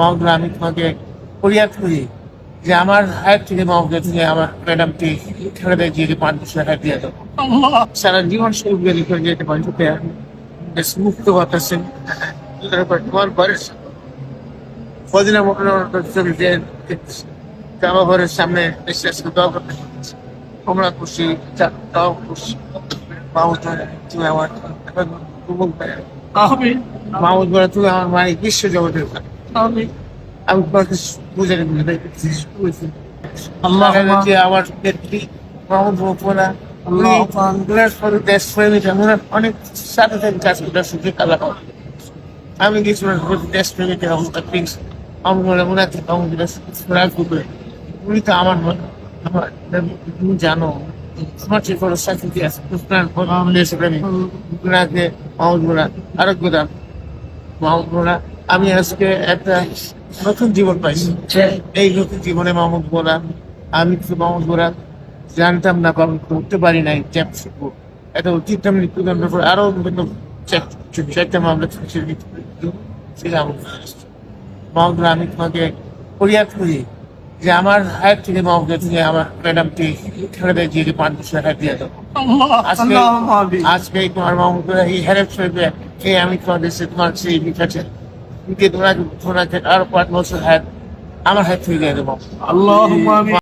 মাহমুদুল্লাহ আমি তোমাকে ফরিয়াদ করি যে আমার হায়াত থেকে মাহমুদুল্লাহ থেকে আমার ম্যাডামটি ছেড়ে দেয় যে পাঁচ বছর টাকা দিয়ে দেবো সারা জীবন শুরু করে করে যেতে পারি বেশ মুক্ত তোমার কদিনের দেখতেছি। ঘরের সামনে এসে দোয়া করতে তোমরা খুশি তাও খুশি। মাহমুদ তুমি আমার তুমি আমার মানে বিশ্ব জগতের। আমি আমি তোমাকে বুঝে আল্লাহ যে আমার অনেক সাথে সাথে কাজ আল্লাহ আমি উনি তো আমার মনে আমার তুমি জানো তোমার যে কোনো সাথে আছে? আমাদের দেশ প্রেমিক ওনাকে মাহমুদ আরও গোদাম মাহমুদ আমি আজকে একটা নতুন জীবন পাইছি। এই নতুন জীবনে মাহমুদ মোনা আমি তো মাহমুদ মোনা জানতাম না বা করতে পারি নাই চ্যাপ শিখব এটা অতীত আমি মৃত্যুদণ্ড করে আরও বিভিন্ন চারটা মামলা ছিলাম। মাহমুদ আমি তোমাকে ফরিয়াদ করি যে আমার হায়াত থেকে মাহমুদ থেকে আমার ম্যাডামটি ছেড়ে দেয় যে পাঁচ বছর টাকা দিয়ে দেবো আজকে আজকে তোমার মাহমুদ এই হেরেপ শরীফে এই আমি তোমার দেশে তোমার সেই বিকাশে তোমরা তোমরা আরও পাঁচ বছর হায়াত আমার হায়াত থেকে দেবো আল্লাহ